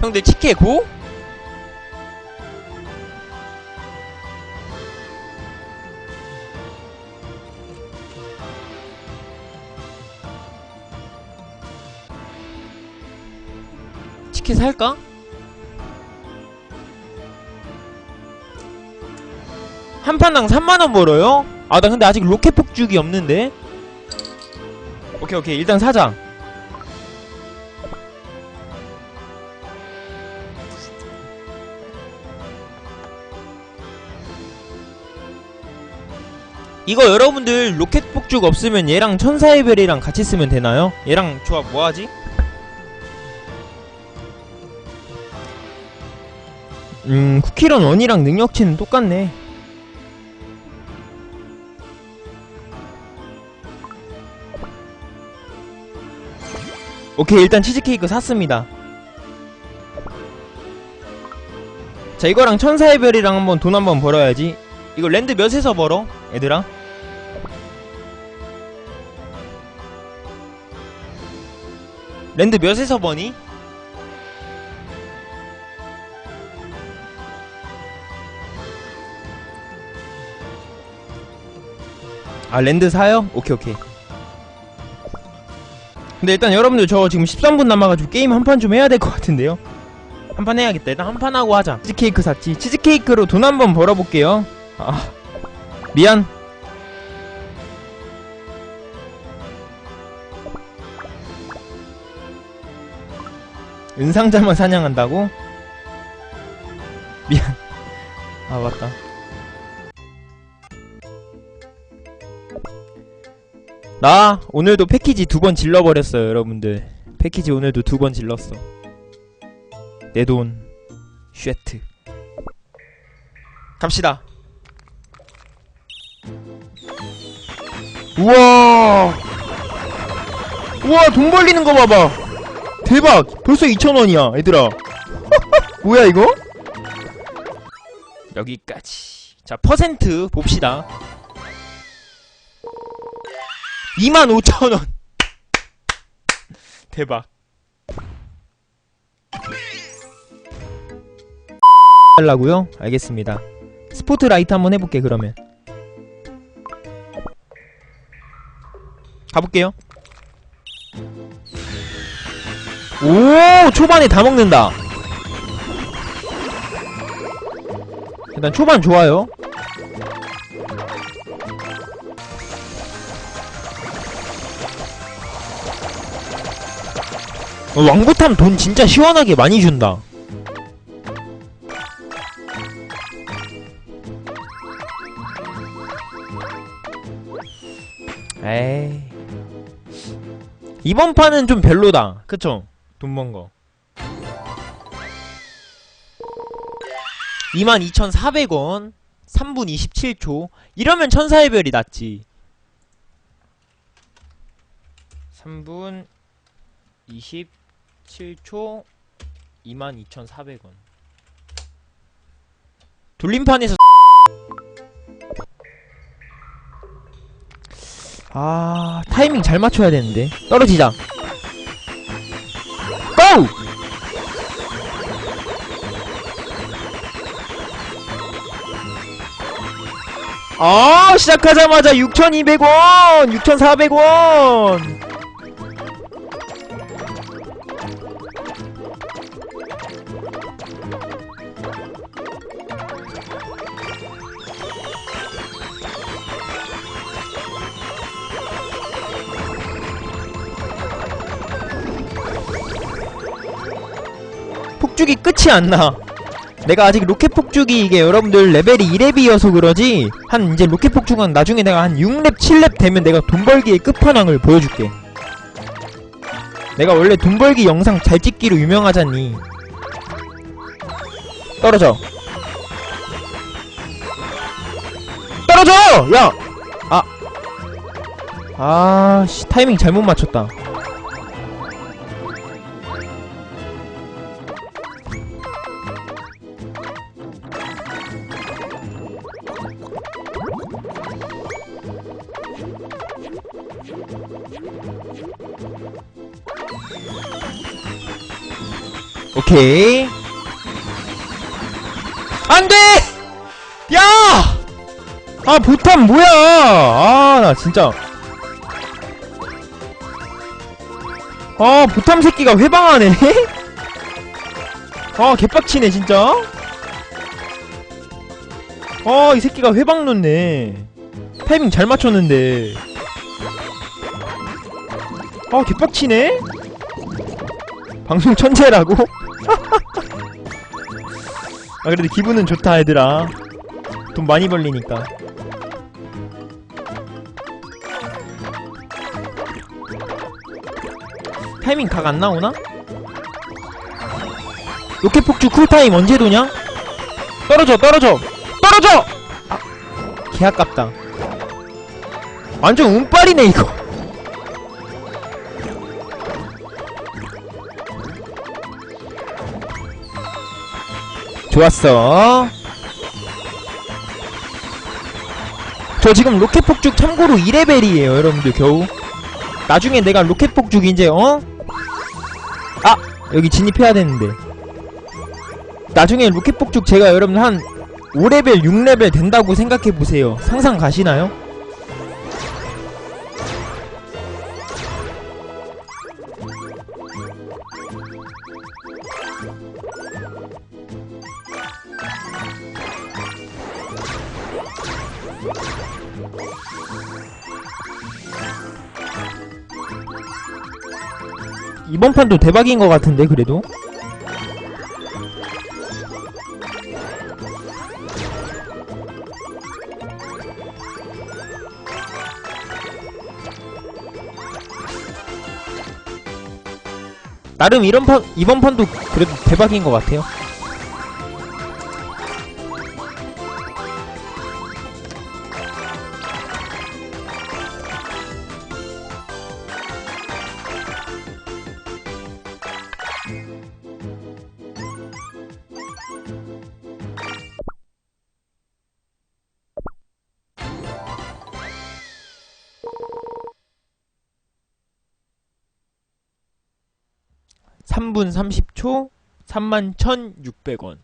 형들 치케 고? 치킨 살까? 한 판당 3만원 벌어요? 아 나 근데 아직 로켓 폭죽이 없는데 오케이 오케이 일단 사자 이거 여러분들 로켓 폭죽 없으면 얘랑 천사의 별이랑 같이 쓰면 되나요? 얘랑 조합 뭐하지? 음 쿠키런 원이랑 능력치는 똑같네 오케이 일단 치즈케이크 샀습니다 자 이거랑 천사의 별이랑 한번 돈 한번 벌어야지 이거 랜드 몇에서 벌어? 얘들아 랜드 몇에서 버니? 아 랜드 사요? 오케이 오케이. 근데 일단 여러분들 저 지금 13분 남아가지고 게임 한 판 좀 해야 될 것 같은데요? 한 판 해야겠다. 일단 한 판 하고 하자. 치즈케이크 샀지? 치즈케이크로 돈 한 번 벌어볼게요. 아 미안 은상자만 사냥한다고? 미안. 아 맞다. 나 오늘도 패키지 두 번 질러버렸어요 여러분들. 패키지 오늘도 두 번 질렀어. 내 돈. 쉐트. 갑시다. 우와! 우와 돈 벌리는 거 봐봐 대박! 벌써 2,000원이야 얘들아. 뭐야 이거? 여기까지. 자 퍼센트 봅시다. 25,000원. 대박. 하려고요? 알겠습니다. 스포트라이트 한번 해볼게 그러면. 가볼게요 오 초반에 다 먹는다. 일단 초반 좋아요. 어, 왕부탐 돈 진짜 시원하게 많이 준다. 에이. 이번 판은 좀 별로다. 그쵸? 돈 번 거. 22,400원 3분 27초. 이러면 천사의 별이 낫지. 3분 27초 22,400원. 돌림판에서 아 타이밍 잘 맞춰야 되는데. 떨어지자 고! 아 시작하자마자 6,200원 6,400원 폭죽이 끝이 안 나. 내가 아직 로켓 폭죽이 이게 여러분들 레벨이 2렙이어서 그러지 한 이제 로켓 폭죽은 나중에 내가 한 6렙 7렙 되면 내가 돈 벌기의 끝판왕을 보여줄게 내가 원래 돈 벌기 영상 잘 찍기로 유명하잖니 떨어져 떨어져! 야! 아 아씨 타이밍 잘못 맞췄다 오케이. 안 돼! 야! 아, 보탐 뭐야! 아, 나 진짜. 아, 보탐 새끼가 회방하네? 아, 개빡치네, 진짜. 아, 이 새끼가 회방 놓네. 타이밍 잘 맞췄는데. 아, 개빡치네? 방송 천재라고? 아, 그래도 기분은 좋다, 얘들아. 돈 많이 벌리니까. 타이밍 각 안 나오나? 로켓 폭주 쿨타임 언제 도냐? 떨어져, 떨어져! 떨어져! 아, 개 아깝다. 완전 운빨이네, 이거. 좋았어. 저 지금 로켓 폭죽 참고로 2레벨이에요, 여러분들 겨우. 나중에 내가 로켓 폭죽 이제 어? 아 여기 진입해야 되는데. 나중에 로켓 폭죽 제가 여러분 한 5레벨, 6레벨 된다고 생각해 보세요. 상상 가시나요? 이번 판도 대박인 것 같은데 그래도 나름 이런 판 이번 판도 그래도 대박인 것 같아요. 삼분 30초 31,600원